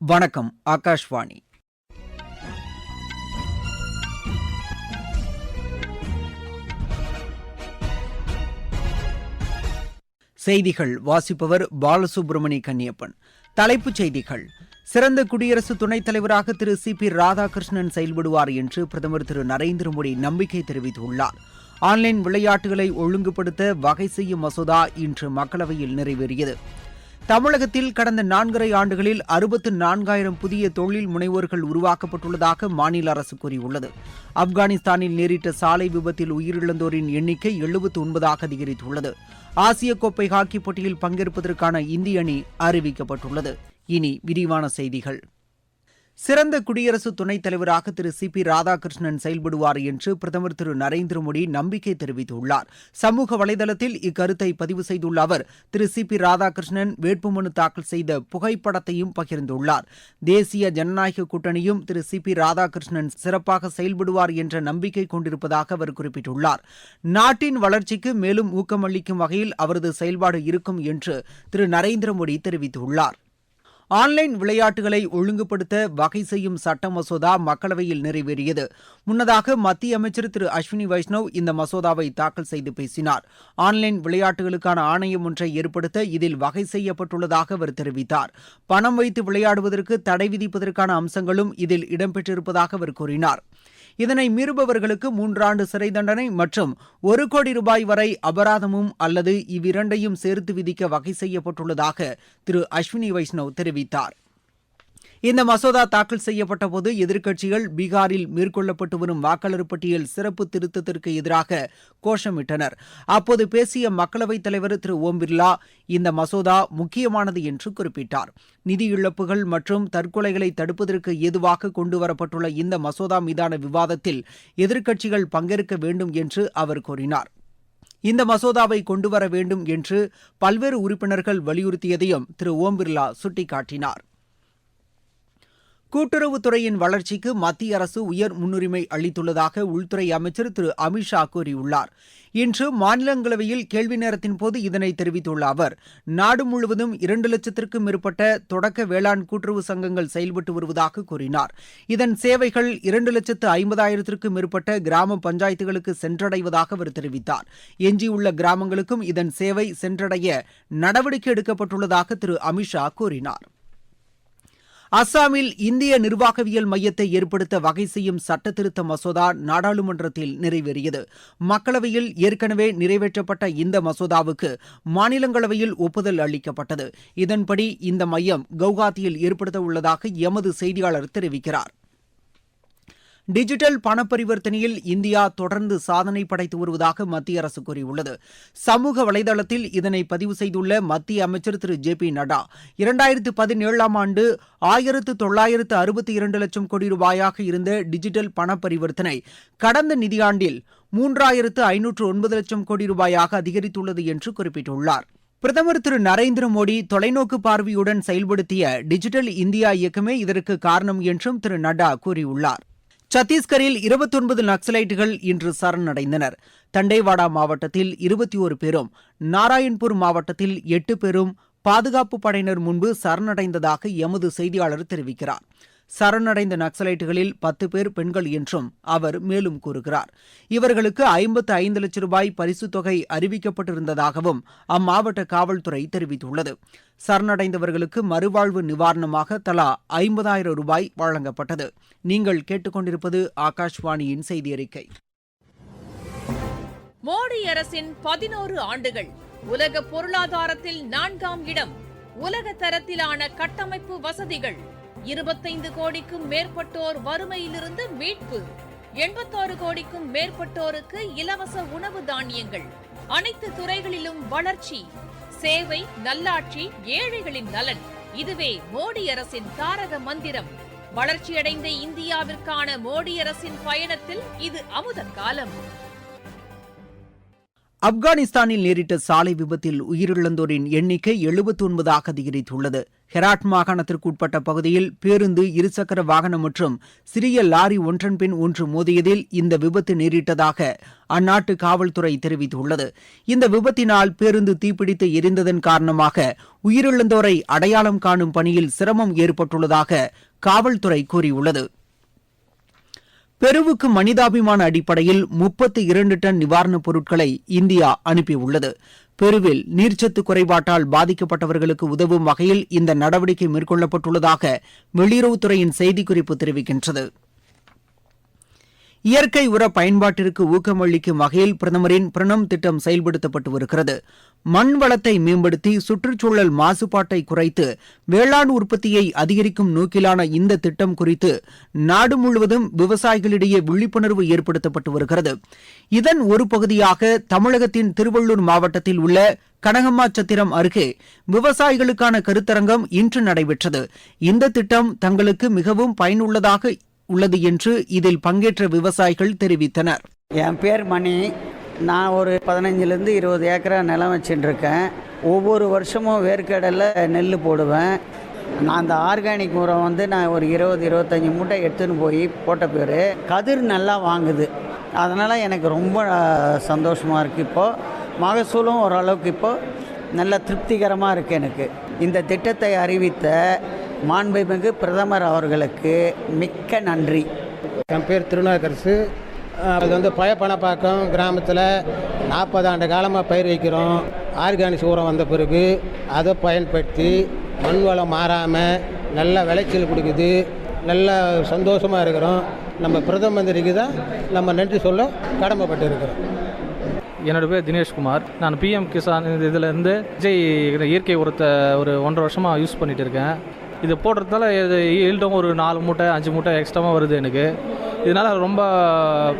வணக்கம் ஆகாஷ்வாணி. செய்திகள் வாசிப்பவர் பாலசுப்ரமணி கன்னியப்பன். தலைப்புச் செய்திகள் சிறந்த குடியரசு துணைத் தலைவராக திரு சி பி ராதாகிருஷ்ணன் செயல்படுவார் என்று பிரதமர் திரு நரேந்திர மோடி நம்பிக்கை தெரிவித்துள்ளார். ஆன்லைன் விளையாட்டுகளை ஒழுங்குபடுத்த வகை செய்யும் மசோதா இன்று மக்களவையில் நிறைவேறியது. தமிழகத்தில் கடந்த நான்கரை ஆண்டுகளில் அறுபத்து நான்காயிரம் புதிய தொழில் முனைவோர்கள் உருவாக்கப்பட்டுள்ளதாக மாநில அரசு கூறியுள்ளது. ஆப்கானிஸ்தானில் நேரிட்ட சாலை விபத்தில் உயிரிழந்தோரின் எண்ணிக்கை எழுபத்து ஒன்பதாக அதிகரித்துள்ளது. ஆசிய கோப்பை ஹாக்கி போட்டியில் பங்கேற்பதற்கான இந்திய அணி அறிவிக்கப்பட்டுள்ளது. இனி விரிவான செய்திகள். சிறந்த குடியரசு துணைத் தலைவராக திரு சி பி ராதாகிருஷ்ணன் செயல்படுவார் என்று பிரதமர் திரு நரேந்திர மோடி நம்பிக்கை தெரிவித்துள்ளார். சமூக வலைதளத்தில் இக்கருத்தை பதிவு செய்துள்ள அவர் திரு சி பி ராதாகிருஷ்ணன் வேட்புமனு தாக்கல் செய்த புகைப்படத்தையும் பகிர்ந்துள்ளார். தேசிய ஜனநாயக கூட்டணியும் திரு சி பி ராதாகிருஷ்ணன் சிறப்பாக செயல்படுவார் என்ற நம்பிக்கை கொண்டிருப்பதாக அவர் குறிப்பிட்டுள்ளார். நாட்டின் வளர்ச்சிக்கு மேலும் ஊக்கமளிக்கும் வகையில் அவரது செயல்பாடு இருக்கும் என்று திரு நரேந்திர மோடி தெரிவித்துள்ளார். ஆன்லைன் விளையாட்டுகளை ஒழுங்குபடுத்த வகை செய்யும் சட்ட மசோதா மக்களவையில் நிறைவேறியது. முன்னதாக மத்திய அமைச்சர் திரு அஸ்வினி வைஷ்ணவ் இந்த மசோதாவை தாக்கல் செய்து பேசினார். ஆன்லைன் விளையாட்டுகளுக்கான ஆணையம் ஒன்றை ஏற்படுத்த இதில் வகை செய்யப்பட்டுள்ளதாக அவர் தெரிவித்தார். பணம் வைத்து விளையாடுவதற்கு தடை விதிப்பதற்கான அம்சங்களும் இதில் இடம்பெற்றிருப்பதாக அவர் கூறினார். இதனை மீறுபவர்களுக்கு மூன்றாண்டு சிறை தண்டனை மற்றும் ஒரு கோடி ரூபாய் வரை அபராதமும் அல்லது இவ்விரண்டையும் சேர்த்து விதிக்க வகை செய்யப்பட்டுள்ளதாக திரு அஸ்வினி வைஷ்ணவ் தெரிவித்தார். இந்த மசோதா தாக்கல் செய்யப்பட்டபோது எதிர்க்கட்சிகள் பீகாரில் மேற்கொள்ளப்பட்டு வரும் வாக்காளர் பட்டியல் சிறப்பு திருத்தத்திற்கு எதிராக கோஷமிட்டனர். அப்போது பேசிய மக்களவைத் தலைவர் திரு ஓம் பிர்லா இந்த மசோதா முக்கியமானது என்று குறிப்பிட்டார். நிதி இழப்புகள் மற்றும் தற்கொலைகளை தடுப்பதற்கு ஏதுவாக கொண்டுவரப்பட்டுள்ள இந்த மசோதா மீதான விவாதத்தில் எதிர்க்கட்சிகள் பங்கேற்க வேண்டும் என்று அவர் கூறினார். இந்த மசோதாவை கொண்டுவர வேண்டும் என்று பல்வேறு உறுப்பினர்கள் வலியுறுத்தியதையும் திரு ஓம் பிர்லா சுட்டிக்காட்டினார். கூட்டுறவுத்துறையின் வளர்ச்சிக்கு மத்திய அரசு உயர் முன்னுரிமை அளித்துள்ளதாக உள்துறை அமைச்சர் திரு. அமித்ஷா கூறியுள்ளார். இன்று மாநிலங்களவையில் கேள்வி நேரத்தின் போது இதனை தெரிவித்துள்ள அவர் நாடு முழுவதும் இரண்டு லட்சத்திற்கும் மேற்பட்ட தொடக்க வேளாண் கூட்டுறவு சங்கங்கள் செயல்பட்டு வருவதாக கூறினார். இதன் சேவைகள் இரண்டு லட்சத்து ஐம்பதாயிரத்திற்கும் மேற்பட்ட கிராம பஞ்சாயத்துகளுக்கு சென்றடைவதாக அவர் தெரிவித்தார். எஞ்சியுள்ள கிராமங்களுக்கும் இதன் சேவை சென்றடைய நடவடிக்கை எடுக்கப்பட்டுள்ளதாக திரு. அமித்ஷா கூறினார். அஸ்ஸாமில் இந்திய நிர்வாகவியல் மையத்தை ஏற்படுத்த வகை செய்யும் சட்டத்திருத்த மசோதா நாடாளுமன்றத்தில் நிறைவேறியது. மக்களவையில் ஏற்கனவே நிறைவேற்றப்பட்ட இந்த மசோதாவுக்கு மாநிலங்களவையில் ஒப்புதல் அளிக்கப்பட்டது. இதன்படி இந்த மையம் கவுகாத்தியில் ஏற்படுத்த உள்ளதாக எமது செய்தியாளர் தெரிவிக்கிறார். டிஜிட்டல் பண பரிவர்த்தனையில் இந்தியா தொடர்ந்து சாதனை படைத்து வருவதாக மத்திய அரசு கூறியுள்ளது. சமூக வலைதளத்தில் இதனை பதிவு செய்துள்ள மத்திய அமைச்சர் திரு ஜே பி நட்டா இரண்டாயிரத்து பதினேழாம் ஆண்டு ஆயிரத்து தொள்ளாயிரத்து அறுபத்தி இரண்டு லட்சம் கோடி ரூபாயாக இருந்த டிஜிட்டல் பண பரிவர்த்தனை கடந்த நிதியாண்டில் மூன்றாயிரத்து ஐநூற்று ஒன்பது லட்சம் கோடி ரூபாயாக அதிகரித்துள்ளது என்று குறிப்பிட்டுள்ளார். பிரதமர் திரு நரேந்திர மோடி தொலைநோக்கு பார்வையுடன் செயல்படுத்திய டிஜிட்டல் இந்தியா இயக்கமே இதற்கு காரணம் என்றும் திரு நட்டா கூறியுள்ளார். சத்தீஸ்கரில் இருபத்தொன்பது நக்சலைட்டுகள் இன்று சரணடைந்தனர். தண்டேவாடா மாவட்டத்தில் இருபத்தி ஒரு பேரும் நாராயண்பூர் மாவட்டத்தில் எட்டு பேரும் பாதுகாப்பு படையினர் முன்பு சரணடைந்ததாக எமது செய்தியாளர் தெரிவிக்கிறார். சரணடைந்த நக்சலைட்டுகளில் பத்து பேர் பெண்கள் என்றும் அவர் மேலும் கூறுகிறார். இவர்களுக்கு ஐம்பத்து ஐந்து லட்சம் ரூபாய் பரிசுத் தொகை அறிவிக்கப்பட்டிருந்ததாகவும் அம்மாவட்ட காவல்துறை தெரிவித்துள்ளது. சரணடைந்தவர்களுக்கு மறுவாழ்வு நிவாரணமாக தலா ஐம்பதாயிரம் ரூபாய் வழங்கப்பட்டது. நீங்கள் கேட்டுக்கொண்டிருப்பது ஆகாஷ்வாணியின் செய்தி அறிக்கை. மோடி அரசின் பதினோரு ஆண்டுகள் உலக பொருளாதாரத்தில் நான்காம் இடம் உலக தரத்திலான கட்டமைப்பு வசதிகள் இருபத்தைந்து கோடிக்கும் மேற்பட்டோர் வறுமையிலிருந்து மீட்பு. எண்பத்தாறு கோடிக்கும் மேற்பட்டோருக்கு இலவச உணவு தானியங்கள். அனைத்து துறைகளிலும் வளர்ச்சி. சேவை நல்லாட்சி ஏழைகளின் நலன். இதுவே மோடி அரசின் தாரக மந்திரம். வளர்ச்சியடைந்த இந்தியாவிற்கான மோடி அரசின் பயணத்தில் இது அமுத காலம். ஆப்கானிஸ்தானில் நேரிட்ட சாலை விபத்தில் உயிரிழந்தோரின் எண்ணிக்கை எழுபத்தி ஒன்பதாக அதிகரித்துள்ளது. ஹெராட் மாகாணத்திற்கு உட்பட்ட பகுதியில் பேருந்து இருசக்கர வாகனம் மற்றும் சிறிய லாரி ஒன்றன் பின் ஒன்று மோதியதில் இந்த விபத்து நேரிட்டதாக அந்நாட்டு காவல்துறை தெரிவித்துள்ளது. இந்த விபத்தினால் பேருந்து தீப்பிடித்து எரிந்ததன் காரணமாக உயிரிழந்தோரை அடையாளம் காணும் பணியில் சிரமம் ஏற்பட்டுள்ளதாக காவல்துறை கூறியுள்ளது. பெருவுக்கு மனிதாபிமான அடிப்படையில் முப்பத்தி இரண்டு டன் நிவாரணப் பொருட்களை இந்தியா அனுப்பியுள்ளது. பெருவில் நீர்ச்சத்து குறைபாட்டால் பாதிக்கப்பட்டவர்களுக்கு உதவும் வகையில் இந்த நடவடிக்கை மேற்கொள்ளப்பட்டுள்ளதாக வெளியுறவுத்துறையின் செய்திக்குறிப்பு தெரிவிக்கின்றது. இயற்கை உர பயன்பாட்டிற்கு ஊக்கமளிக்கும் வகையில் பிரதமரின் பிரணம் திட்டம் செயல்படுத்தப்பட்டு வருகிறது மண் வளத்தை மேம்படுத்தி சுற்றுச்சூழல் மாசுபாட்டை குறைத்து வேளாண் உற்பத்தியை அதிகரிக்கும் நோக்கிலான இந்த திட்டம் குறித்து நாடு முழுவதும் விவசாயிகளிடையே விழிப்புணர்வு ஏற்படுத்தப்பட்டு வருகிறது. இதன் ஒரு பகுதியாக தமிழகத்தின் திருவள்ளூர் மாவட்டத்தில் உள்ள கனகம்மாச்சத்திரம் அருகே விவசாயிகளுக்கான கருத்தரங்கம் இன்று நடைபெற்றது. இந்த திட்டம் தங்களுக்கு மிகவும் பயனுள்ளதாக உள்ளது என்று இதில் பங்கேற்ற விவசாயிகள் தெரிவித்தனர். என் பேர் மணி. நான் ஒரு பதினஞ்சுலேருந்து இருபது ஏக்கரா நிலம் வச்சுருக்கேன் ஒவ்வொரு வருஷமும் வேர்க்கடலை நெல் போடுவேன். நான் அந்த ஆர்கானிக் உரம் வந்து நான் ஒரு இருபது இருபத்தஞ்சி மூட்டை எடுத்துன்னு போய் போட்ட பேர். கதிர் நல்லா வாங்குது. அதனால் எனக்கு ரொம்ப சந்தோஷமாக இருக்குது இப்போது மகசூலும் ஓரளவுக்கு இப்போது நல்ல திருப்திகரமாக இருக்குது எனக்கு. இந்த திட்டத்தை அறிவித்த மாண்புமிகு பிரதமர் அவர்களுக்கு மிக்க நன்றி. என் பேர் திருநாக்கரசு அது வந்து பழப்பணப்பாக்கம் கிராமத்தில் நாற்பது ஆண்டு காலமாக பயிர் வைக்கிறோம். ஆர்கானிக் உரம் வந்த பிறகு அதை பயன்படுத்தி மண் வளம் மாறாமல் நல்ல விளைச்சல் கொடுக்குது. நல்ல சந்தோஷமாக இருக்கிறோம். நம்ம பிரதம மந்திரிக்கு தான் நம்ம நன்றி சொல்ல கடமைப்பட்டு இருக்கிறோம் என்னோட பேர் தினேஷ்குமார் நான் பிஎம் கிசான் இந்த இதில் இருந்து விஜய் இயற்கை உரத்தை ஒரு ஒன்றரை வருஷமாக யூஸ் பண்ணிட்டு இருக்கேன். இது போடுறதால இது ஈல்டும் ஒரு நாலு மூட்டை அஞ்சு மூட்டை எக்ஸ்ட்ராவாக வருது எனக்கு. இதனால் ரொம்ப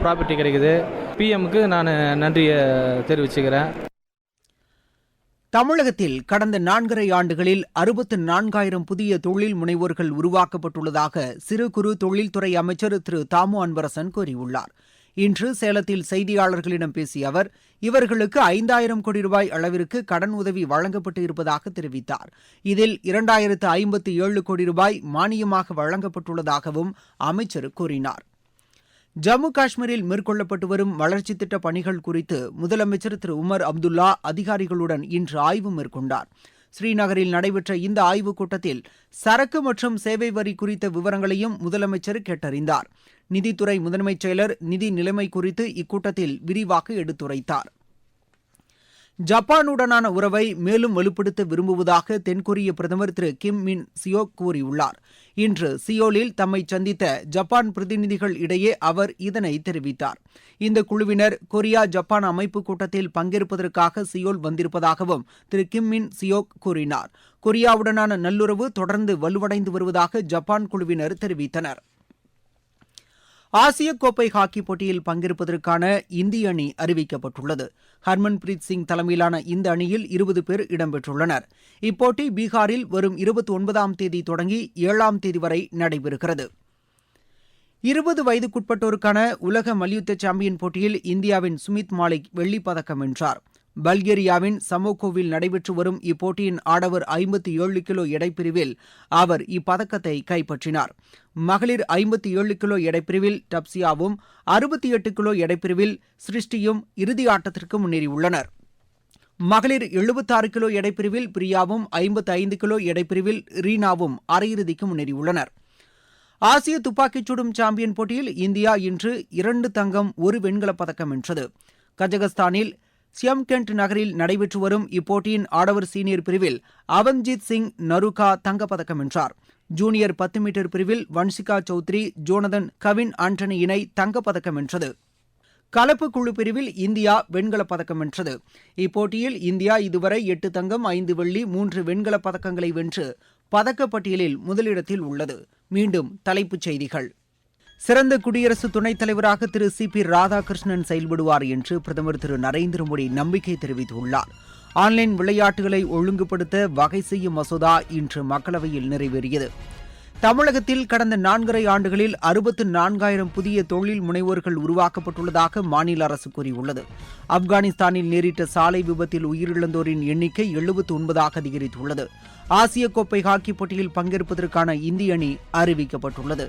ப்ராப்பர்ட்டி கிடைக்குது. பிஎம்க்கு நான் நன்றியை தெரிவிச்சுக்கிறேன். தமிழகத்தில் கடந்த நான்கரை ஆண்டுகளில் அறுபத்து நான்காயிரம் புதிய தொழில் முனைவோர்கள் உருவாக்கப்பட்டுள்ளதாக சிறு குறு தொழில்துறை அமைச்சர் திரு தாமு அன்பரசன் கூறியுள்ளார். இன்று சேலத்தில் செய்தியாளர்களிடம் பேசிய அவர் இவர்களுக்கு ஐந்தாயிரம் கோடி ரூபாய் அளவிற்கு கடன் உதவி வழங்கப்பட்டு இருப்பதாக தெரிவித்தார். இதில் இரண்டாயிரத்து ஐம்பத்தி ஏழு கோடி ரூபாய் மானியமாக வழங்கப்பட்டுள்ளதாகவும் அமைச்சர் கூறினார். ஜம்மு காஷ்மீரில் மேற்கொள்ளப்பட்டு வரும் வளர்ச்சித் திட்ட பணிகள் குறித்து முதலமைச்சர் திரு உமர் அப்துல்லா அதிகாரிகளுடன் இன்று ஆய்வு மேற்கொண்டார். ஸ்ரீநகரில் நடைபெற்ற இந்த ஆய்வுக் கூட்டத்தில் சரக்கு மற்றும் சேவை வரி குறித்த விவரங்களையும் முதலமைச்சர் கேட்டறிந்தார். நிதித்துறை முதன்மைச் செயலர் நிதி நிலைமை குறித்து இக்கூட்டத்தில் விரிவாக எடுத்துரைத்தார். ஜப்பானுடனான உறவை மேலும் வலுப்படுத்த விரும்புவதாக தென்கொரிய பிரதமர் திரு கிம் மின் சியோக் கூறியுள்ளார். இன்று சியோலில் தம்மை சந்தித்த ஜப்பான் பிரதிநிதிகள் இடையே அவர் இதனை தெரிவித்தார். இந்த குழுவினர் கொரியா ஜப்பான் அமைப்பு கூட்டத்தில் பங்கேற்பதற்காக சியோல் வந்திருப்பதாகவும் திரு கிம் மின் சியோக் கூறினார். கொரியாவுடனான நல்லுறவு தொடர்ந்து வலுவடைந்து வருவதாக ஜப்பான் குழுவினர் தெரிவித்தனர். ஆசிய கோப்பை ஹாக்கி போட்டியில் பங்கேற்பதற்கான இந்திய அணி அறிவிக்கப்பட்டுள்ளது. ஹர்மன்பிரீத் சிங் தலைமையிலான இந்த அணியில் இருபது பேர் இடம்பெற்றுள்ளனர். இப்போட்டி பீகாரில் வரும் இருபத்தி ஒன்பதாம் தேதி தொடங்கி ஏழாம் தேதி வரை நடைபெறுகிறது. இருபது வயதுக்குட்பட்டோருக்கான உலக மல்யுத்த சாம்பியன் போட்டியில் இந்தியாவின் சுமித் மாலிக் வெள்ளிப் பதக்கம் வென்றார். பல்கேரியாவின் சமோகோவில் நடைபெற்று வரும் இப்போட்டியின் ஆடவர் ஐம்பத்தி ஏழு கிலோ எடைப்பிரிவில் அவர் இப்பதக்கத்தை கைப்பற்றினார். மகளிர் ஐம்பத்தி ஏழு கிலோ எடைப்பிரிவில் டப்சியாவும் அறுபத்தி எட்டு கிலோ எடைப்பிரிவில் சிருஷ்டியும் இறுதி ஆட்டத்திற்கு முன்னேறியுள்ளனர். மகளிர் எழுபத்தாறு கிலோ எடைப்பிரிவில் பிரியாவும் ஐம்பத்தி ஐந்து கிலோ எடைப்பிரிவில் ரீனாவும் அரையிறுதிக்கு முன்னேறியுள்ளனர். ஆசிய துப்பாக்கிச் சுடும் சாம்பியன் போட்டியில் இந்தியா இன்று இரண்டு தங்கம் ஒரு வெண்கலப் பதக்கம் வென்றது. கஜகஸ்தானில் சியம்கெண்ட் நகரில் நடைபெற்று வரும் இப்போட்டியின் ஆடவர் சீனியர் பிரிவில் அவன்ஜித் சிங் நருகா தங்கப்பதக்கம் வென்றார். ஜூனியர் பத்து மீட்டர் பிரிவில் வன்சிகா சௌத்ரி ஜோனதன் கவின் ஆண்டனி இணை தங்கப்பதக்கம் வென்றது. கலப்பு குழு பிரிவில் இந்தியா வெண்கலப் பதக்கம் வென்றது. இப்போட்டியில் இந்தியா இதுவரை எட்டு தங்கம் ஐந்து வெள்ளி மூன்று வெண்கலப் பதக்கங்களை வென்று பதக்கப்பட்டியலில் முதலிடத்தில் உள்ளது. மீண்டும் தலைப்புச் செய்திகள். சிறந்த குடியரசு துணைத் தலைவராக திரு சி பி ராதாகிருஷ்ணன் செயல்படுவார் என்று பிரதமர் திரு நரேந்திர மோடி நம்பிக்கை தெரிவித்துள்ளார். ஆன்லைன் விளையாட்டுகளை ஒழுங்குபடுத்த வகை செய்யும் மசோதா இன்று மக்களவையில் நிறைவேறியது. தமிழகத்தில் கடந்த நான்கரை ஆண்டுகளில் அறுபத்து நான்காயிரம் புதிய தொழில் முனைவோர்கள் உருவாக்கப்பட்டுள்ளதாக மாநில அரசு கூறியுள்ளது. ஆப்கானிஸ்தானில் நேரிட்ட சாலை விபத்தில் உயிரிழந்தோரின் எண்ணிக்கை எழுபத்து ஒன்பதாக அதிகரித்துள்ளது. ஆசிய கோப்பை ஹாக்கி போட்டியில் பங்கேற்பதற்கான இந்திய அணி அறிவிக்கப்பட்டுள்ளது.